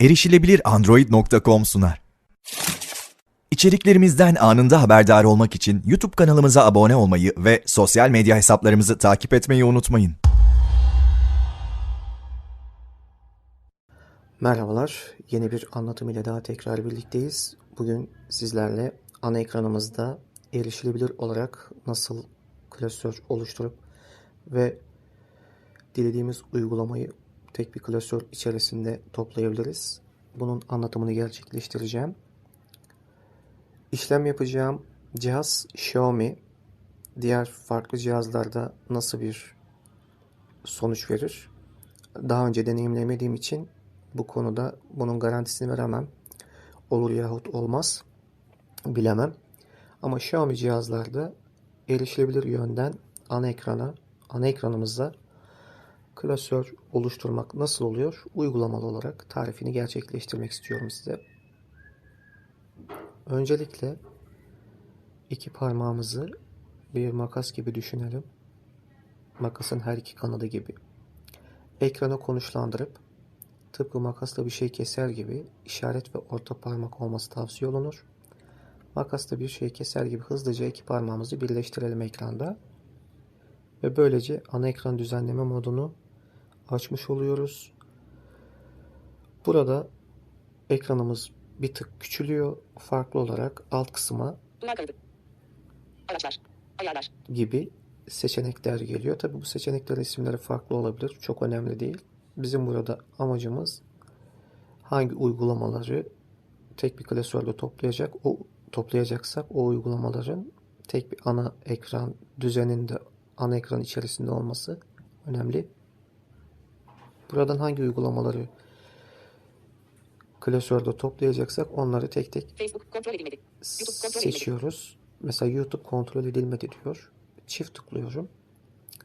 erişilebilir android.com sunar. İçeriklerimizden anında haberdar olmak için YouTube kanalımıza abone olmayı ve sosyal medya hesaplarımızı takip etmeyi unutmayın. Merhabalar, yeni bir anlatım ile daha tekrar birlikteyiz. Bugün sizlerle ana ekranımızda erişilebilir olarak nasıl klasör oluşturup ve dilediğimiz uygulamayı tek bir klasör içerisinde toplayabiliriz. Bunun anlatımını gerçekleştireceğim. İşlem yapacağım cihaz Xiaomi. Diğer farklı cihazlarda nasıl bir sonuç verir? Daha önce deneyimlemediğim için bu konuda bunun garantisini veremem. Olur yahut olmaz bilemem. Ama Xiaomi cihazlarda erişilebilir yönden ana ekrana, ana ekranımızda klasör oluşturmak nasıl oluyor? Uygulamalı olarak tarifini gerçekleştirmek istiyorum size. Öncelikle iki parmağımızı bir makas gibi düşünelim. Makasın her iki kanadı gibi. Ekrana konuşlandırıp tıpkı makasla bir şey keser gibi işaret ve orta parmak olması tavsiye olunur. Makasla bir şey keser gibi hızlıca iki parmağımızı birleştirelim ekranda. Ve böylece ana ekran düzenleme modunu açmış oluyoruz. Burada ekranımız bir tık küçülüyor. Farklı olarak alt kısma. Araçlar. Ayarlar. gibi seçenekler geliyor. Tabi bu seçeneklerin isimleri farklı olabilir. Çok önemli değil. Bizim burada amacımız hangi uygulamaları tek bir klasörde toplayacak, o toplayacaksak o uygulamaların tek bir ana ekran düzeninde, ana ekran içerisinde olması önemli. Buradan hangi uygulamaları klasörde toplayacaksak onları tek tek Facebook kontrol edilmedi. YouTube kontrol edilmedi. seçiyoruz. Mesela YouTube kontrol edilmedi diyor. Çift tıklıyorum.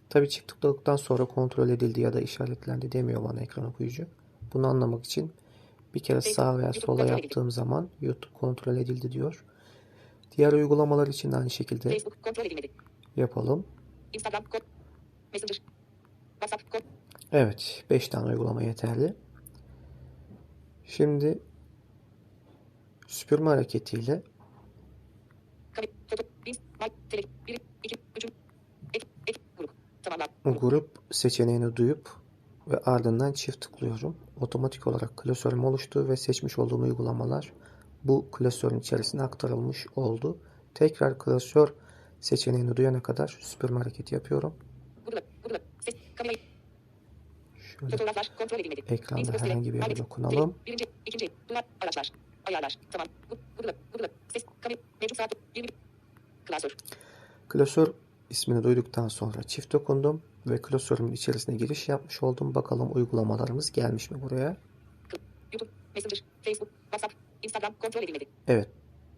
Tabii çift tıkladıktan sonra kontrol edildi ya da işaretlendi demiyor bana ekran okuyucu. Bunu anlamak için bir kere sağ veya sola yaptığım zaman YouTube kontrol edildi diyor. Diğer uygulamalar için de aynı şekilde yapalım. Instagram. Messenger. WhatsApp. Evet, 5 tane uygulama yeterli. Şimdi süpürme hareketiyle Kare. Foto. Biz. Like. Tele. 1. 2. 3. Ek. Ek. Grup. Seçeneğini duyup ve ardından çift tıklıyorum. Otomatik olarak klasörüm oluştu ve seçmiş olduğum uygulamalar bu klasörün içerisine aktarılmış oldu. Tekrar klasör seçeneğini duyana kadar süpürme hareketi yapıyorum. Burada. Burada. Ses. Kamera. Şöyle Fotoğraflar kontrol edilmedi. Ekranda herhangi bir yere dokunalım. Birinci. ikinci. Duvar. Araçlar. Ayarlar. Tamam. Burada. Burada. Ses. Kamera. Mevcut saat. 20. Klasör. Klasör ismini duyduktan sonra çift dokundum ve klasörümün içerisine giriş yapmış oldum. Bakalım uygulamalarımız gelmiş mi buraya? YouTube. Messenger. Facebook. WhatsApp. Instagram kontrol edilmedi. Evet,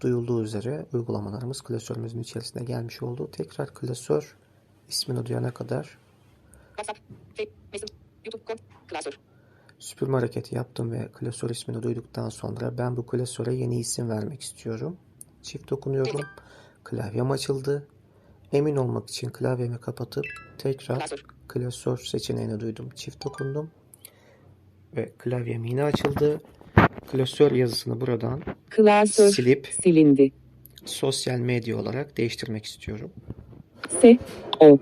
duyulduğu üzere uygulamalarımız klasörümüzün içerisine gelmiş oldu. Tekrar klasör ismini duyana kadar WhatsApp. Facebook. Messenger. YouTube. Kont. Klasör. Süpürme hareketi yaptım ve klasör ismini duyduktan sonra ben bu klasöre yeni isim vermek istiyorum. Çift dokunuyorum. Klavyem açıldı. Emin olmak için klavyemi kapatıp tekrar Klasör. klasör seçeneğini duydum. Çift dokundum. Ve klavyem yine açıldı. Klasör yazısını buradan Klasör silip silindi. sosyal medya olarak değiştirmek istiyorum. S O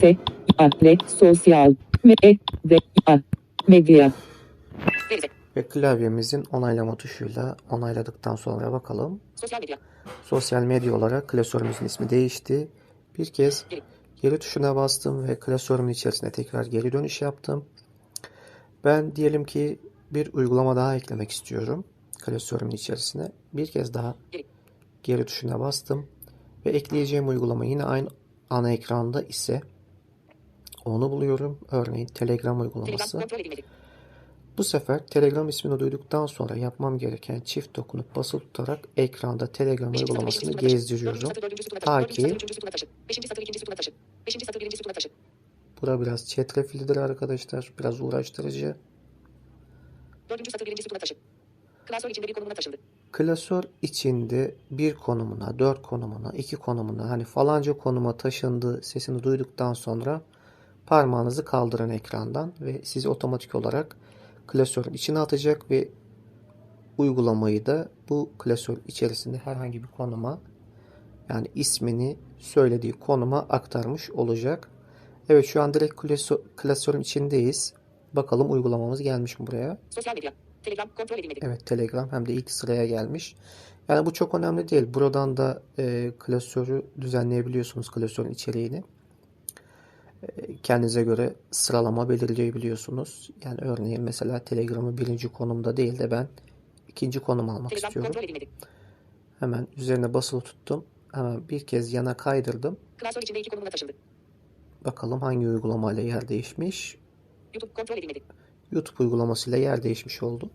S A L sosyal M E D A medya. Ve klavyemizin onaylama tuşuyla onayladıktan sonra bakalım. Sosyal medya. Sosyal medya olarak klasörümüzün ismi değişti. Bir kez Geri. geri tuşuna bastım ve klasörümün içerisine tekrar geri dönüş yaptım. Ben diyelim ki bir uygulama daha eklemek istiyorum klasörümün içerisine. Bir kez daha Geri. geri tuşuna bastım ve ekleyeceğim uygulama yine aynı ana ekranda ise onu buluyorum. Örneğin Telegram uygulaması. Bu sefer Telegram ismini duyduktan sonra yapmam gereken çift dokunup basılı tutarak ekranda Telegram Beşinci uygulamasını gezdiriyorum. Satır, sütuna Ta ki bura biraz çetrefillidir arkadaşlar. Biraz uğraştırıcı. Satır. Klasör içinde bir konumuna taşındı. Klasör içinde bir konumuna, dört konumuna, iki konumuna hani falanca konuma taşındığı sesini duyduktan sonra parmağınızı kaldırın ekrandan ve sizi otomatik olarak klasörün içine atacak ve uygulamayı da bu klasör içerisinde herhangi bir konuma yani ismini söylediği konuma aktarmış olacak. Evet şu an direkt klasör, klasörün içindeyiz. Bakalım uygulamamız gelmiş mi buraya? Sosyal medya. Telegram kontrol edilmedi. Evet Telegram hem de ilk sıraya gelmiş. Yani bu çok önemli değil. Buradan da e, klasörü düzenleyebiliyorsunuz klasörün içeriğini. Kendinize göre sıralama belirleyebiliyorsunuz. Yani örneğin mesela Telegram'ı birinci konumda değil de ben ikinci konum almak Telegram istiyorum. Hemen üzerine basılı tuttum. Hemen bir kez yana kaydırdım. Klasör içinde iki konumuna taşındı. Bakalım hangi uygulamayla yer değişmiş. YouTube kontrol edilmedi. YouTube uygulamasıyla yer değişmiş oldu.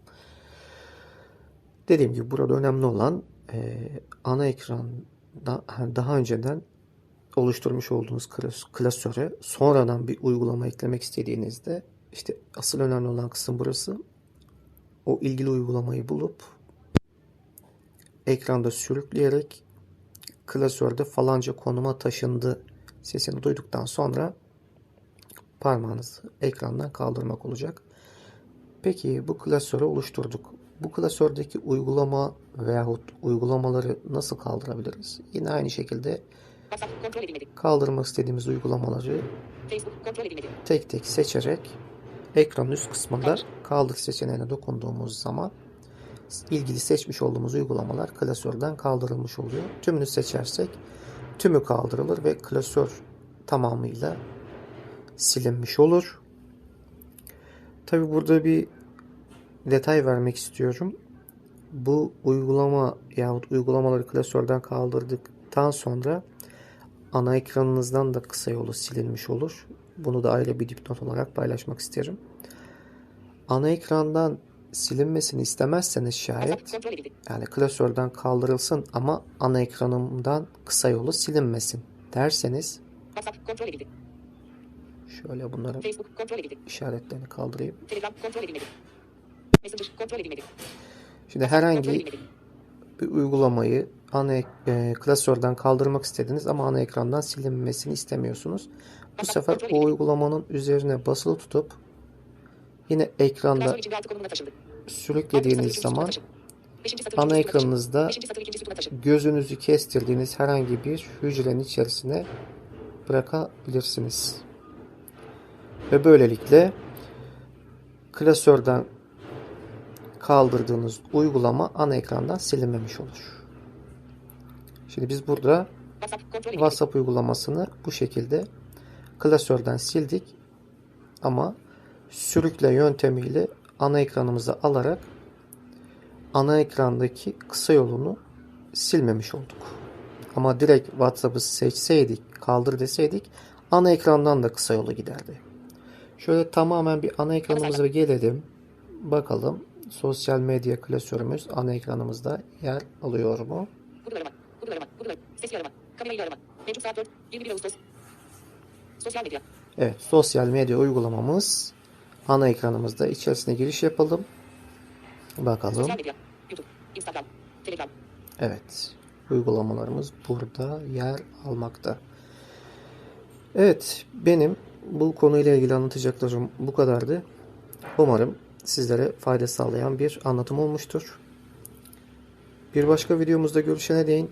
Dediğim gibi burada önemli olan e, ana ekranda daha önceden oluşturmuş olduğunuz klas- klasöre sonradan bir uygulama eklemek istediğinizde işte asıl önemli olan kısım burası. O ilgili uygulamayı bulup ekranda sürükleyerek klasörde falanca konuma taşındı sesini duyduktan sonra parmağınızı ekrandan kaldırmak olacak. Peki bu klasörü oluşturduk. Bu klasördeki uygulama veyahut uygulamaları nasıl kaldırabiliriz? Yine aynı şekilde Kaldırmak istediğimiz uygulamaları tek tek seçerek ekranın üst kısmında kaldır seçeneğine dokunduğumuz zaman ilgili seçmiş olduğumuz uygulamalar klasörden kaldırılmış oluyor. Tümünü seçersek tümü kaldırılır ve klasör tamamıyla silinmiş olur. Tabi burada bir detay vermek istiyorum. Bu uygulama yahut uygulamaları klasörden kaldırdıktan sonra ana ekranınızdan da kısa yolu silinmiş olur. Bunu da ayrı bir dipnot olarak paylaşmak isterim. Ana ekrandan silinmesini istemezseniz şayet yani klasörden kaldırılsın ama ana ekranımdan kısa yolu silinmesin derseniz şöyle bunların işaretlerini kaldırayım. Şimdi herhangi bir uygulamayı ana e, klasörden kaldırmak istediniz ama ana ekrandan silinmesini istemiyorsunuz. Bu sefer o uygulamanın üzerine basılı tutup yine ekranda sürüklediğiniz zaman ana ekranınızda gözünüzü kestirdiğiniz herhangi bir hücrenin içerisine bırakabilirsiniz. Ve böylelikle klasörden kaldırdığınız uygulama ana ekrandan silinmemiş olur. Şimdi biz burada WhatsApp uygulamasını bu şekilde klasörden sildik ama sürükle yöntemiyle ana ekranımıza alarak ana ekrandaki kısa yolunu silmemiş olduk. Ama direkt WhatsApp'ı seçseydik, kaldır deseydik ana ekrandan da kısa yolu giderdi. Şöyle tamamen bir ana ekranımıza gelelim. Bakalım sosyal medya klasörümüz ana ekranımızda yer alıyor mu? Google arama. Google arama. Google arama. Kamerayla arama. Mevcut saat 4. 21 Ağustos. Sosyal medya. Evet, sosyal medya uygulamamız ana ekranımızda. İçerisine giriş yapalım. Bakalım. Sosyal medya. YouTube. Instagram. Telegram. Evet, uygulamalarımız burada yer almakta. Evet, benim bu konuyla ilgili anlatacaklarım bu kadardı. Umarım sizlere fayda sağlayan bir anlatım olmuştur. Bir başka videomuzda görüşene değin.